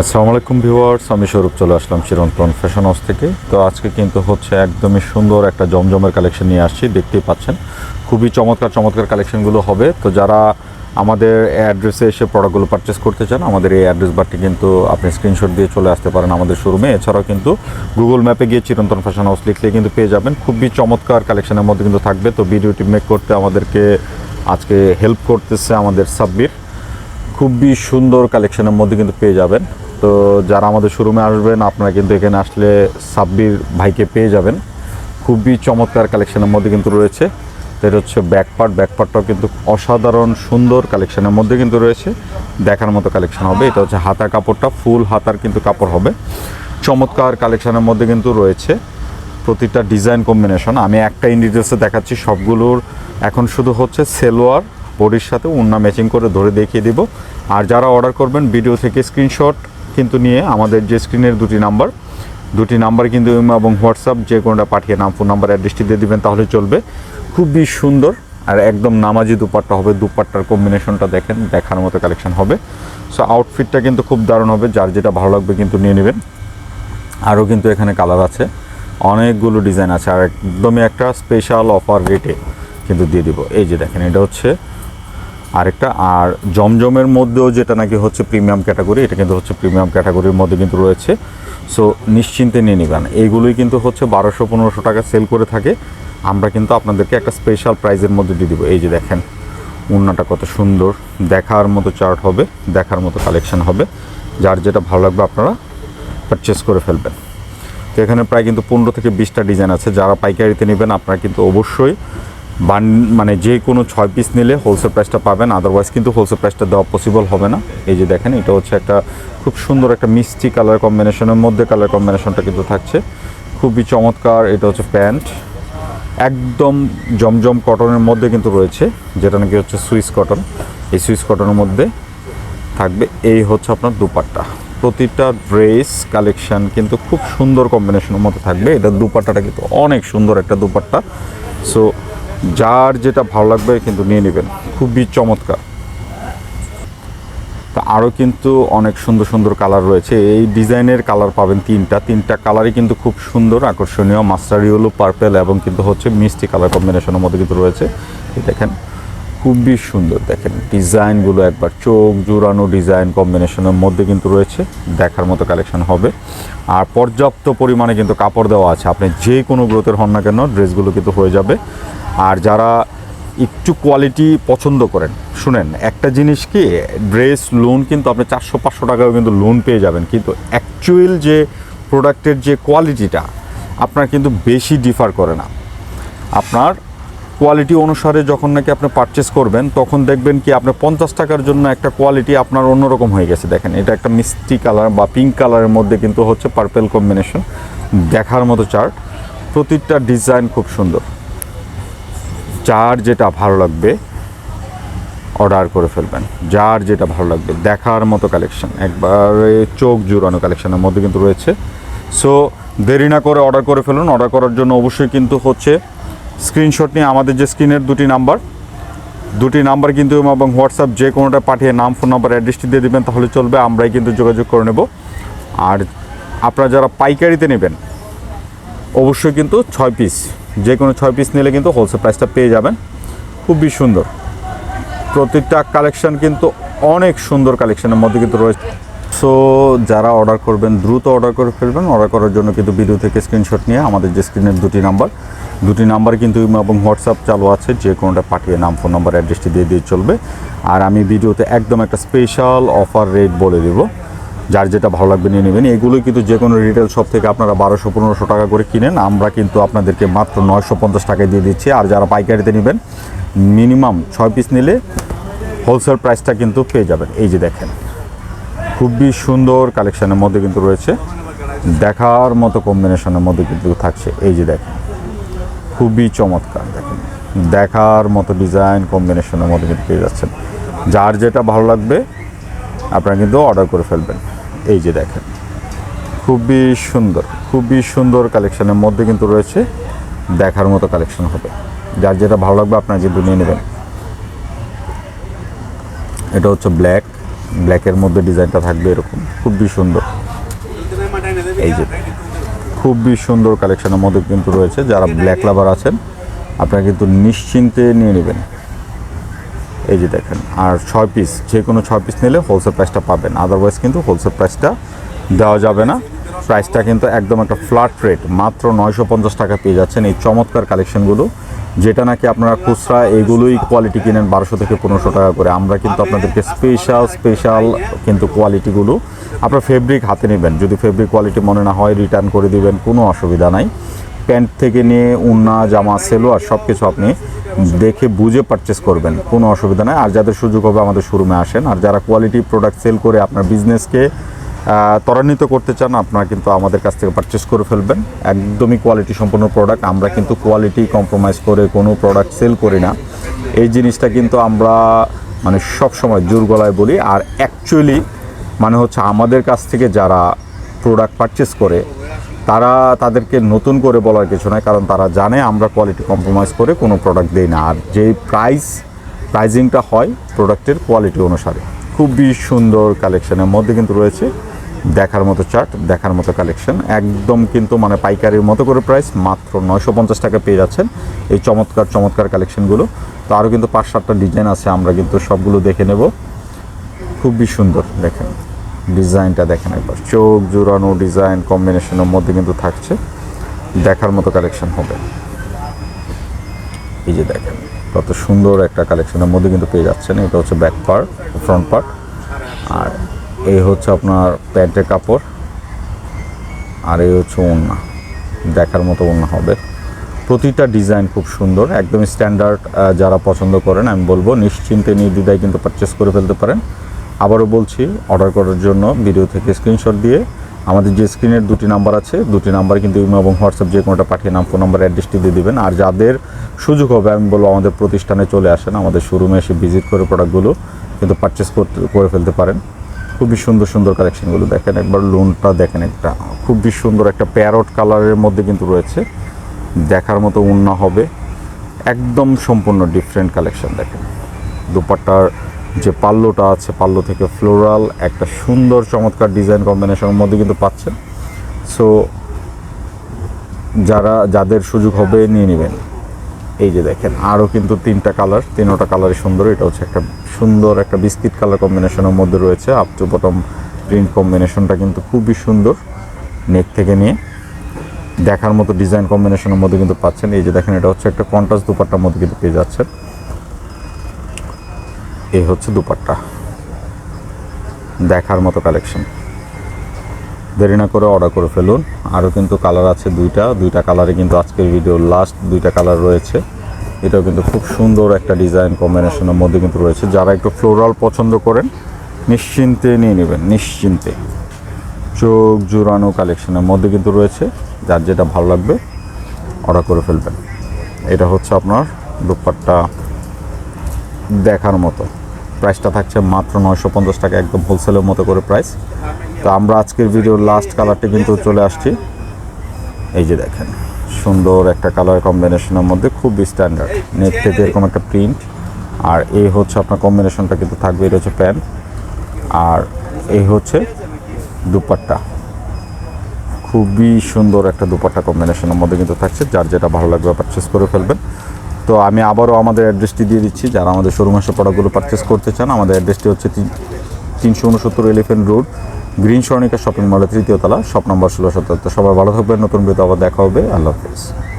আসসালামু আলাইকুম ভিউয়ার্স, আমি স্বরূপ চলে আসলাম চিরন্তন ফ্যাশন হাউস থেকে। তো আজকে কিন্তু হচ্ছে একদমই সুন্দর একটা জমজমের কালেকশন নিয়ে আসছি, দেখতেই পাচ্ছেন। খুবই চমৎকার চমৎকার কালেকশনগুলো হবে। তো যারা আমাদের অ্যাড্রেসে এসে প্রোডাক্টগুলো পারচেস করতে চান, আমাদের এই অ্যাড্রেস বারটি কিন্তু আপনি স্ক্রিনশট দিয়ে চলে আসতে পারেন আমাদের শোরুমে এছাড়াও কিন্তু গুগল ম্যাপে গিয়ে চিরন্তন ফ্যাশন হাউস লিখলে কিন্তু পেয়ে যাবেন। খুবই চমৎকার কালেকশনের মধ্যে কিন্তু থাকবে। তো ভিডিওটি মেক করতে আমাদেরকে আজকে হেল্প করতেছে আমাদের সাব্বির। খুবই সুন্দর কালেকশনের মধ্যে কিন্তু পেয়ে যাবেন। তো যারা আমাদের শোরুমে আসবেন, আপনারা কিন্তু এখানে আসলে সাব্বির ভাইকে পেয়ে যাবেন। খুবই চমৎকার কালেকশনের মধ্যে কিন্তু রয়েছে। এটা হচ্ছে ব্যাকপার্ট ব্যাকপার্টটাও কিন্তু অসাধারণ সুন্দর কালেকশনের মধ্যে কিন্তু রয়েছে। দেখার মতো কালেকশন হবে। এটা হচ্ছে হাতার কাপড়টা, ফুল হাতার কিন্তু কাপড় হবে। চমৎকার কালেকশনের মধ্যে কিন্তু রয়েছে। প্রতিটা ডিজাইন কম্বিনেশন আমি একটা ইন ডিটেলসে দেখাচ্ছি, সবগুলোর। এখন শুধু হচ্ছে সেলোয়ার, বডির সাথে উন্না ম্যাচিং করে ধরে দেখিয়ে দিব। আর যারা অর্ডার করবেন ভিডিও থেকে স্ক্রিনশট কিন্তু নিয়ে আমাদের যে স্ক্রিনের দুটি নাম্বার দুটি নাম্বার কিন্তু এবং হোয়াটসঅ্যাপ, যে কোনোটা পাঠিয়ে নাম ফোন নাম্বার অ্যাড্রেসটি দিয়ে দেবেন তাহলে চলবে। খুবই সুন্দর আর একদম নামাজি দুপাট্টা হবে। দুপাট্টার কম্বিনেশনটা দেখেন, দেখার মতো কালেকশন হবে। সো আউটফিটটা কিন্তু খুব দারুণ হবে। যার যেটা ভালো লাগবে কিন্তু নিয়ে নেবেন। আরও কিন্তু এখানে কালার আছে। অনেকগুলো ডিজাইন আছে। আর একদমই একটা স্পেশাল অফার রেটে কিন্তু দিয়ে দিব। এই যে দেখেন, এটা হচ্ছে আরেকটা, আর জমজমের মধ্যেও যেটা নাকি হচ্ছে প্রিমিয়াম ক্যাটাগরি এটা কিন্তু হচ্ছে প্রিমিয়াম ক্যাটাগরির মধ্যে কিন্তু রয়েছে। সো নিশ্চিন্তে নিয়ে নেবেন। এইগুলোই কিন্তু হচ্ছে বারোশো, পনেরোশো টাকা সেল করে থাকে। আমরা কিন্তু আপনাদেরকে একটা স্পেশাল প্রাইজের মধ্যে দিয়ে দিব। এই যে দেখেন, উন্নাটা কত সুন্দর। দেখার মতো চার্ট হবে, দেখার মতো কালেকশন হবে। যার যেটা ভালো লাগবে আপনারা পারচেস করে ফেলবেন। তো এখানে প্রায় কিন্তু পনেরো থেকে বিশটা ডিজাইন আছে। যারা পাইকারিতে নেবেন, আপনারা কিন্তু অবশ্যই বান মানে যে কোনো ছয় পিস নিলে হোলসেল প্রাইসটা পাবেন আদারওয়াইজ কিন্তু হোলসেল প্রাইসটা দেওয়া পসিবল হবে না। এই যে দেখেন, এটা হচ্ছে একটা খুব সুন্দর একটা মিষ্টি কালার কম্বিনেশনের মধ্যে কালার কম্বিনেশনটা কিন্তু থাকছে। খুবই চমৎকার, এটা হচ্ছে প্যান্ট। একদম জমজম কটনের মধ্যে কিন্তু রয়েছে, যেটা নাকি হচ্ছে সুইস কটন। এই সুইস কটনের মধ্যে থাকবে, এই হচ্ছে আপনার দুপাট্টা। প্রতিটা ড্রেস, কালেকশান কিন্তু খুব সুন্দর কম্বিনেশনের মধ্যে থাকবে। এটা দুপাট্টাটা কিন্তু অনেক সুন্দর একটা দুপাট্টা। সো যার যেটা ভালো লাগবে কিন্তু নিয়ে নেবেন। খুবই চমৎকার। তা আরও কিন্তু অনেক সুন্দর সুন্দর কালার রয়েছে। এই ডিজাইনের কালার পাবেন তিনটা। তিনটা কালারই কিন্তু খুব সুন্দর, আকর্ষণীয়। মাস্টার ইয়েলো পার্পেল এবং কিন্তু হচ্ছে মিষ্টি কালার কম্বিনেশনের মধ্যে কিন্তু রয়েছে। দেখেন খুবই সুন্দর, দেখেন। ডিজাইনগুলো একবার চোখ জুড়ানো ডিজাইন কম্বিনেশনের মধ্যে কিন্তু রয়েছে, দেখার মতো কালেকশন হবে। আর পর্যাপ্ত পরিমাণে কিন্তু কাপড় দেওয়া আছে। আপনি যে কোনো গ্রোথের হন না কেন, ড্রেসগুলো কিন্তু হয়ে যাবে। আর যারা একটু কোয়ালিটি পছন্দ করেন, শুনেন, একটা জিনিস কি, ড্রেস লোন কিন্তু আপনি চারশো, পাঁচশো টাকাও কিন্তু লোন পেয়ে যাবেন। কিন্তু অ্যাকচুয়াল যে প্রোডাক্টের যে কোয়ালিটিটা আপনার কিন্তু বেশি ডিফার করে না। আপনার কোয়ালিটি অনুসারে যখন নাকি আপনি পারচেস করবেন, তখন দেখবেন কি আপনার পঞ্চাশ টাকার জন্য একটা কোয়ালিটি আপনার অন্যরকম হয়ে গেছে। দেখেন, এটা একটা মিষ্টি কালার বা পিঙ্ক কালারের মধ্যে কিন্তু হচ্ছে পার্পেল কম্বিনেশন দেখার মতো চার্ট প্রতিটা ডিজাইন খুব সুন্দর। যার যেটা ভালো লাগবে অর্ডার করে ফেলবেন। যার যেটা ভালো লাগবে, দেখার মতো কালেকশন একবারে চোখ জুড়ানো কালেকশনের মধ্যে কিন্তু রয়েছে। সো দেরি না করে অর্ডার করে ফেলুন। অর্ডার করার জন্য অবশ্যই কিন্তু হচ্ছে স্ক্রিনশট নিয়ে আমাদের যে স্ক্রিনের দুটি নাম্বার দুটি নাম্বার কিন্তু এবং হোয়াটসঅ্যাপ যে কোনোটা পাঠিয়ে নাম ফোন নাম্বার অ্যাড্রেসটি দিয়ে দেবেন, তাহলে চলবে, আমরাই কিন্তু যোগাযোগ করে নেব। আর আপনারা যারা পাইকারিতে নেবেন, অবশ্যই কিন্তু ছয় পিস যে কোনো ছয় পিস নিলে কিন্তু হোলসেল প্রাইসটা পেয়ে যাবেন। খুবই সুন্দর। প্রতিটা কালেকশান কিন্তু অনেক সুন্দর কালেকশানের মধ্যে কিন্তু রয়েছে। সো যারা অর্ডার করবেন, দ্রুত অর্ডার করে ফেলবেন। অর্ডার করার জন্য কিন্তু ভিডিও থেকে স্ক্রিনশট নিয়ে আমাদের যে স্ক্রিনের দুটি নাম্বার দুটি নাম্বার কিন্তু এবং হোয়াটসঅ্যাপ চালু আছে, যে কোনোটা পাঠিয়ে নাম, ফোন নাম্বার, অ্যাড্রেসটি দিয়ে দিয়ে চলবে। আর আমি ভিডিওতে একদম একটা স্পেশাল অফার রেট বলে দেবো। যার যেটা ভালো লাগবে নিয়ে নেবেন। এগুলো কিন্তু যে কোনো রিটেল শপ থেকে আপনারা বারোশো, পনেরোশো টাকা করে কিনেন। আমরা কিন্তু আপনাদেরকে মাত্র নয়শো পঞ্চাশ টাকায় দিয়ে দিচ্ছি। আর যারা পাইকারিতে নেবেন মিনিমাম ছয় পিস নিলে হোলসেল প্রাইসটা কিন্তু পেয়ে যাবেন। এই যে দেখেন, খুবই সুন্দর কালেকশনের মধ্যে কিন্তু রয়েছে। দেখার মতো কম্বিনেশনের মধ্যে কিন্তু থাকছে। এই যে দেখেন খুবই চমৎকার। দেখেন, দেখার মতো ডিজাইন কম্বিনেশনের মধ্যে কিন্তু পেয়ে যাচ্ছেন। যার যেটা ভালো লাগবে, আপনারা কিন্তু অর্ডার করে ফেলবেন। এই যে দেখেন, খুবই সুন্দর খুবই সুন্দর কালেকশনের মধ্যে কিন্তু রয়েছে, দেখার মতো কালেকশন হবে। যার যেটা ভালো লাগবে, আপনারা কিন্তু নিয়ে নেবেন। এটা হচ্ছে ব্ল্যাক ব্ল্যাকের মধ্যে ডিজাইনটা থাকবে এরকম। খুবই সুন্দর। এই যে খুবই সুন্দর কালেকশনের মধ্যে কিন্তু রয়েছে। যারা ব্ল্যাক লাভার আছেন, আপনারা কিন্তু নিশ্চিন্তে নিয়ে নেবেন। এই যে দেখেন, আর ছয় পিস যে কোনো ছয় পিস নিলে হোলসেল প্রাইসটা পাবেন। আদারওয়াইজ কিন্তু হোলসেল প্রাইসটা দেওয়া যাবে না। প্রাইসটা কিন্তু একদম একটা ফ্ল্যাট রেট মাত্র নয়শো পঞ্চাশ টাকা পেয়ে যাচ্ছেন। এই চমৎকার কালেকশনগুলো যেটা নাকি আপনারা খুচরা এগুলোই কোয়ালিটি কিনেন বারোশো থেকে পনেরোশো টাকা করে। আমরা কিন্তু আপনাদেরকে স্পেশাল স্পেশাল কিন্তু কোয়ালিটিগুলো আপনার ফেব্রিক হাতে নেবেন। যদি ফেব্রিক কোয়ালিটি মনে না হয় রিটার্ন করে দিবেন, কোনো অসুবিধা নাই। প্যান্ট থেকে নিয়ে, উন্না, জামা সেলোয়ার সব কিছু আপনি দেখে বুঝে পারচেস করবেন, কোনো অসুবিধা নেই। আর যাদের সুযোগ হবে আমাদের শোরুমে আসেন। আর যারা কোয়ালিটি প্রোডাক্ট সেল করে আপনার বিজনেসকে ত্বরান্বিত করতে চান, আপনারা কিন্তু আমাদের কাছ থেকে পারচেস করে ফেলবেন। একদমই কোয়ালিটি সম্পন্ন প্রোডাক্ট আমরা কিন্তু কোয়ালিটি কম্প্রোমাইজ করে কোনো প্রোডাক্ট সেল করি না। এই জিনিসটা কিন্তু আমরা মানে সব সময় জোর গলায় বলি। আর অ্যাকচুয়ালি মানে হচ্ছে আমাদের কাছ থেকে যারা প্রোডাক্ট পারচেস করে, তারা তাদেরকে নতুন করে বলার কিছু নয় কারণ তারা জানে আমরা কোয়ালিটি কম্প্রোমাইজ করে কোনো প্রোডাক্ট দিই না। আর যেই প্রাইস প্রাইজিংটা হয় প্রোডাক্টের কোয়ালিটি অনুসারে। খুবই সুন্দর কালেকশনের মধ্যে কিন্তু রয়েছে। দেখার মতো চার্ট দেখার মতো কালেকশন একদম কিন্তু মানে পাইকারির মতো করে প্রাইস মাত্র নয়শো পঞ্চাশ টাকা পেয়ে যাচ্ছেন এই চমৎকার চমৎকার কালেকশনগুলো তো আরও কিন্তু পাঁচ সাতটা ডিজাইন আছে, আমরা কিন্তু সবগুলো দেখে নেব। খুবই সুন্দর, দেখেন। ডিজাইনটা দেখেন একবার। চোখ জোড়ানো ডিজাইন কম্বিনেশনের মধ্যে কিন্তু থাকছে। দেখার মতো কালেকশন হবে। এই যে দেখেন, কত সুন্দর একটা কালেকশনের মধ্যে কিন্তু পেয়ে যাচ্ছেন। এটা হচ্ছে ব্যাক পার্ট ফ্রন্ট পার্ট আর এই হচ্ছে আপনার প্যান্টের কাপড়, আর এই হচ্ছে ওড়না। দেখার মতো ওড়না হবে। প্রতিটা ডিজাইন খুব সুন্দর একদম স্ট্যান্ডার্ড যারা পছন্দ করেন, আমি বলব নিশ্চিন্তে নির্দ্বিধায় কিন্তু পারচেস করে ফেলতে পারেন। আবারও বলছি অর্ডার করার জন্য ভিডিও থেকে স্ক্রিনশট দিয়ে আমাদের যে স্ক্রিনের দুটি নাম্বার আছে, দুটি নাম্বার কিন্তু ইমো এবং হোয়াটসঅ্যাপ যে কোনোটা পাঠিয়ে নাম ফোন নাম্বার অ্যাড্রেসটি দিয়ে দেবেন। আর যাদের সুযোগ হবে, আমি বলব আমাদের প্রতিষ্ঠানে চলে আসেন, আমাদের শোরুমে এসে ভিজিট করে প্রোডাক্টগুলো কিন্তু পারচেস করতে, করে ফেলতে পারেন। খুবই সুন্দর সুন্দর কালেকশনগুলো দেখেন। একবার লোনটা দেখেন একটা, খুবই সুন্দর একটা প্যারট কালারের মধ্যে কিন্তু রয়েছে। দেখার মতো উন্না হবে। একদম সম্পূর্ণ ডিফারেন্ট কালেকশন দেখেন। দুপাট্টার যে পাল্লোটা আছে, পাল্লো থেকে ফ্লোরাল একটা সুন্দর চমৎকার ডিজাইন কম্বিনেশনের মধ্যে কিন্তু পাচ্ছেন। সো যারা, যাদের সুযোগ হবে, নিয়ে নেবেন। এই যে দেখেন আরও কিন্তু তিনটা কালার তিনোটা কালারই সুন্দর। এটা হচ্ছে একটা সুন্দর একটা বিস্কিট কালার কম্বিনেশনের মধ্যে রয়েছে। আপ টু বটম প্রিন্ট কম্বিনেশনটা কিন্তু খুবই সুন্দর নেক থেকে নিয়ে। দেখার মতো ডিজাইন কম্বিনেশনের মধ্যে কিন্তু পাচ্ছেন। এই যে দেখেন, এটা হচ্ছে একটা কন্ট্রাস্ট দুপাট্টার মধ্যে কিন্তু পেয়ে যাচ্ছেন। এই হচ্ছে দুপাট্টা। দেখার মতো কালেকশন দেরি না করে অর্ডার করে ফেলুন। আরও কিন্তু কালার আছে দুইটা। দুইটা কালারে কিন্তু আজকের ভিডিও লাস্ট দুইটা কালার রয়েছে। এটাও কিন্তু খুব সুন্দর একটা ডিজাইন কম্বিনেশনের মধ্যে কিন্তু রয়েছে। যারা একটু ফ্লোরাল পছন্দ করেন, নিশ্চিন্তে নিয়ে নেবেন, নিশ্চিন্তে। চোখ জোড়ানো কালেকশনের মধ্যে কিন্তু রয়েছে। যার যেটা ভালো লাগবে অর্ডার করে ফেলবেন। এটা হচ্ছে আপনার দুপাট্টা দেখার মতো। প্রাইসটা থাকছে মাত্র নয়শো পঞ্চাশ টাকা, একদম হোলসেলের মতো করে প্রাইস তো আমরা আজকের ভিডিওর লাস্ট কালারটি কিন্তু চলে আসছি। এই যে দেখেন, সুন্দর একটা কালার কম্বিনেশনের মধ্যে খুব স্ট্যান্ডার্ড নেট থেকে এরকম একটা প্রিন্ট আর এই হচ্ছে আপনার কম্বিনেশনটা কিন্তু থাকবে, এটা হচ্ছে প্যান্ট আর এই হচ্ছে দুপাট্টা। খুবই সুন্দর একটা দুপাট্টা কম্বিনেশনের মধ্যে কিন্তু থাকছে। যার যেটা ভালো লাগবে পারচেস করে ফেলবেন। তো আমি আবারও আমাদের অ্যাড্রেসটি দিয়ে দিচ্ছি। যারা আমাদের শোরুম এসে প্রোডাক্টগুলো পারচেস করতে চান, আমাদের অ্যাড্রেসটি হচ্ছে তিন- তিনশো উনসত্তর elephant road green Swarnika shopping মলের তৃতীয় তলা, শপ নম্বর ষোলো সতেরো। সবাই ভালো থাকবেন, নতুন ভিডিও আবার দেখা হবে। আল্লাহ হাফিজ।